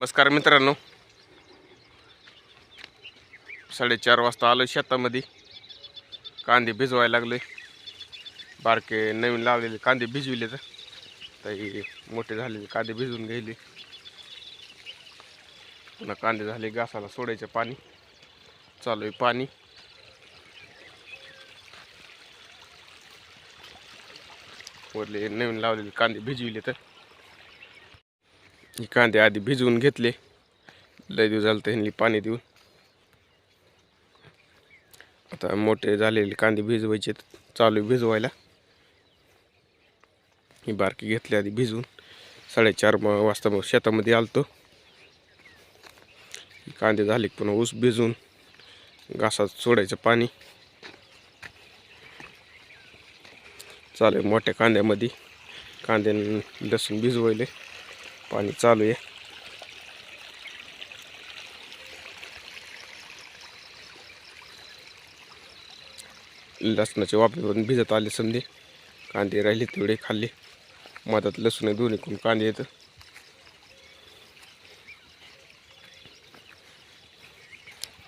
नमस्कार मित्रांनो. साडेचार वाजता आलो शेतामध्ये. कांदे भिजवायला लागले. बारके नवीन लावलेले कांदे भिजविले तर मोठे झालेले कांदे भिजवून घ्यायले. पुन्हा कांदे झाले घासाला सोडायचे पाणी. चालू आहे पाणी. वरले नवीन लावलेले कांदे भिजविले तर हे कांदे आधी भिजवून घेतले. लय दिवस झालं त्यांनी पाणी देऊन. आता मोठे झालेले कांदे भिजवायचे चालू आहे भिजवायला. ही बारकी घेतली आधी भिजवून. साडेचार वाजता मग शेतामध्ये आलतो. कांदे झाले पुन्हा ऊस भिजवून घासात सोडायचं पाणी. चालू आहे मोठ्या कांद्यामध्ये. कांदे लसूण भिजवायले पाणी चालू आहे. लसणाचे वाफे भिजत आले समजे. कांदे राहिले तेवढे खाल्ले. मधात लसूण आहे दोन्ही कोण कांदे येतं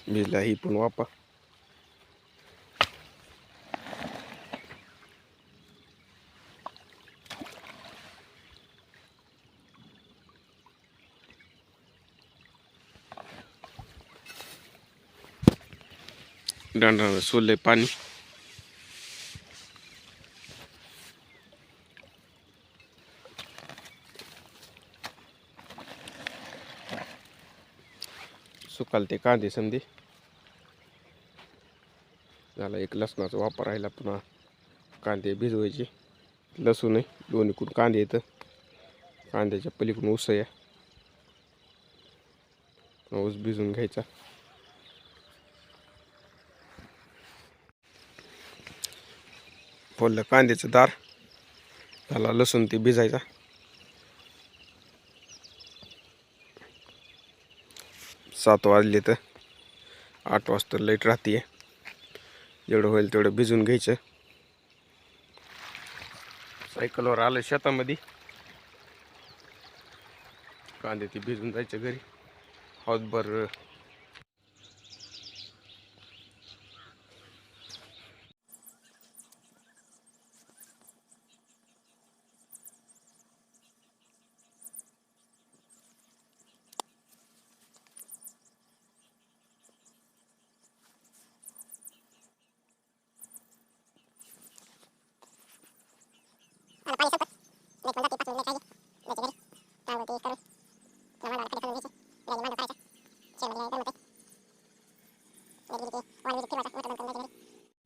भिजला ही पण वापा दांड सोललं आहे पाणी. सुकाल ते कांदे संधी झाला एक लसणाचा वापर राहिला पुन्हा. कांदे भिजवायचे. लसूण आहे दोन्हीकडून कांदे येतं. कांद्याच्या पलीकडून ऊस या. ऊस भिजवून घ्यायचा. फोडलं कांद्याचं दार. झाला लसूण ते भिजायचा. सात वाजले तर आठ वाजता लाइट राहते जेवढं होईल तेवढं भिजून घ्यायचं. सायकलवर आलं शेतामध्ये. कांदे ते भिजून जायचं घरी. हातभर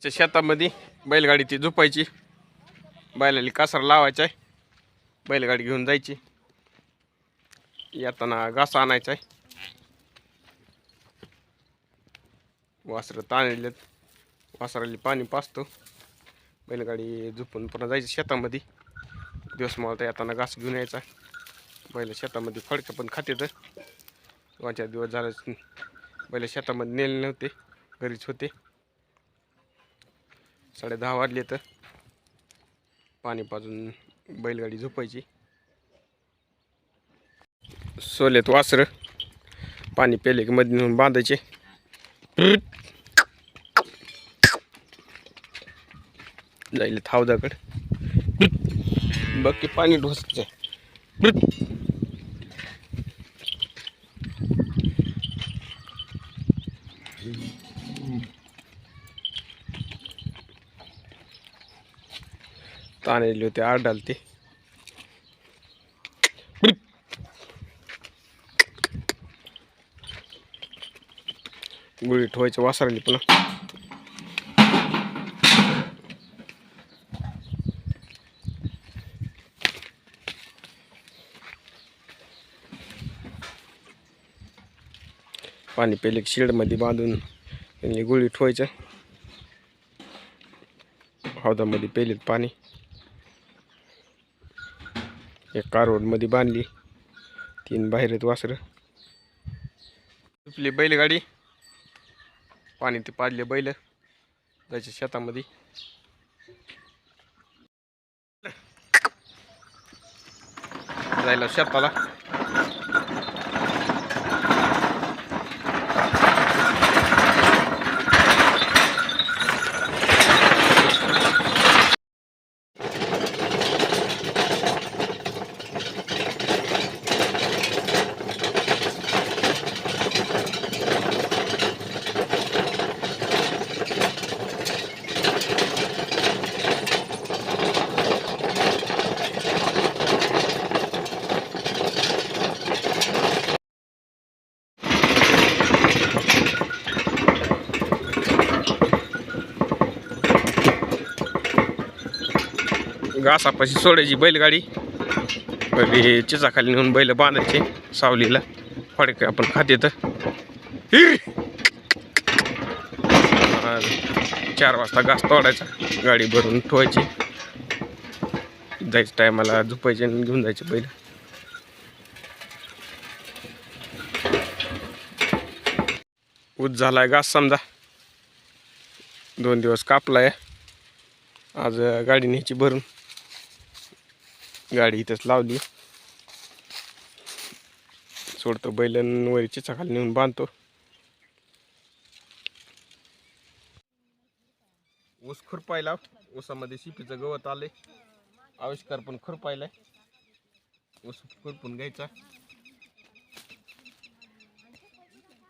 च्या शेतामध्ये बैलगाडी ती झोपायची. बैलाली कासार लावायचा आहे बैलगाडी घेऊन जायची. येताना घास आणायचा आहे वासरं ताणलेत. वासराला पाणी पाचतो बैलगाडी झोपून पुन्हा जायची शेतामध्ये. दिवस मला येताना घास घेऊन यायचा बैल शेतामध्ये फडकं पण खाते तर दोनच्या दिवस झालं बैल शेतामध्ये नेले नव्हते. घरीच होते. साडे दहा वाजले तर पाणी पाजून बैलगाडी झोपायची. सोलेत वासरं पाणी पेले की मध्ये नेऊन बांधायचे. जाईल थावदाकड. बघ की पाणी ढोसायचं आणलेली होती आड डालते गुळी ठेवायचं वासरली पुन्हा. पाणी पहिले शेडमध्ये बांधून त्यांनी गुळी ठेवायचं. हौदामध्ये पेलेत पाणी. एक कारवडमध्ये बांधली. तीन बाहेर आहेत वासरं. आपली बैलगाडी. पाणी ते पाडले बैल. जायचे शेतामध्ये. जायला शेताला. घासापाशी सोडायची बैलगाडी. कधी चिचाखाली नेऊन बैल बांधायचे सावलीला. फडक आपण खाते तर चार वाजता घास तोडायचा. गाडी भरून ठेवायची. जायचं टायमाला झोपायचे आणि घेऊन जायचे बैल. ऊस झालाय घास समजा. दोन दिवस कापलाय. आज गाडी न्यायची भरून. गाडी इथंच लावली. सोडतो बैलन वरी चिचाखाली नेऊन बांधतो. ऊस खुरपायला ऊसामध्ये शिपीचं गवत आलंय. आविष्कार पण खुरपायलाय. ऊस खुरपून घ्यायचा.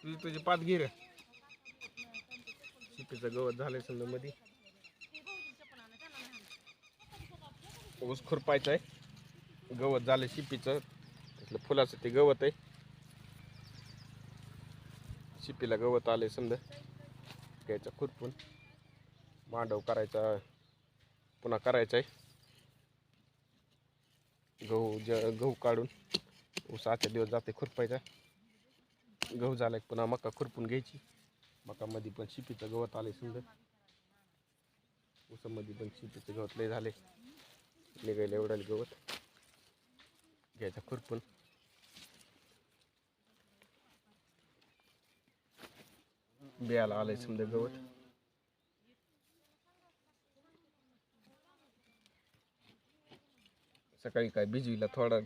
तुझी तुझी पात घे शिपीचं गवत झालंय समजा मध्ये ऊस खुरपायचा आहे गवत झालं शिपीचं. त्यातलं फुलाचं ते गवत आहे. शिपीला गवत आलंय समजा. घ्यायचा खुरपून. मांडव करायचा पुन्हा करायचा आहे. गहू ज गहू काढून. ऊस आजच्या दिवस जाते खुरपायचा. गहू झाला की पुन्हा मका खुरपून घ्यायची. मकामध्ये पण शिपीचं गवत आले समजा. ऊसामध्ये पण शिपीचं गवत लय झाले निघायला एवढं गवत. घ्यायचा खुरपून. बियाला आलंय समजा गवत. सकाळी काय भिजवीला थोडा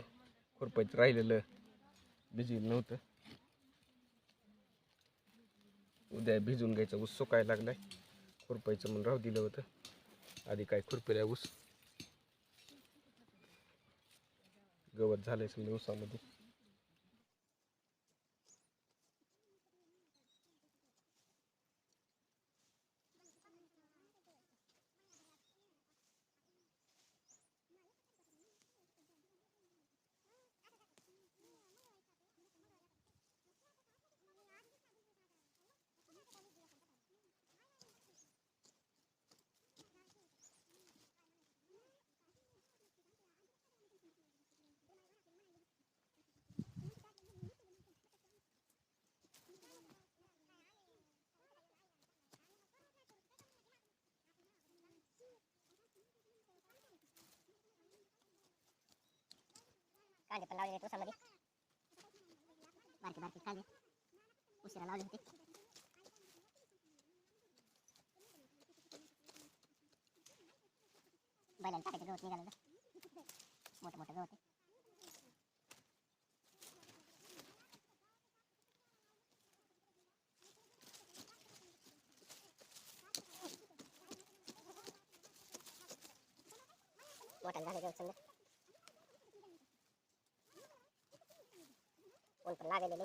खुरपायचं राहिलेलं भिजवीला नव्हतं. उद्या भिजून घ्यायचा ऊस सुकायला लागलाय. खुरपायचं म्हणून राहू दिलं होतं. आधी काय खुरपेल्या ऊस गवत झालंय समजा दिवसामध्ये. कांदे पण लावलेले आहेत ऊसामध्ये बारके बारके कांदे उशिरा लावले होते बैलांना टाकायचं गवत निघालं होतं. मोठं मोठं गवत आहे मोठं झालं गवत समजा पण लागलेले.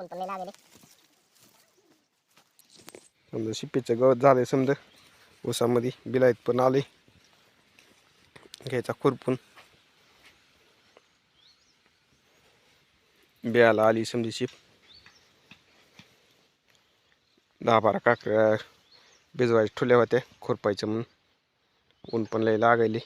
पण नाही समजा शिपीचं गवत झालंय समजा. ऊसामध्ये बिलाईत पण आले घ्यायचा खुरपून. बिळाला आली समजी शिप दहा बारा काकड्या भिजवायच्या ठुल्या होत्या खुरपायचं म्हणून. ऊन पण लय लागायली.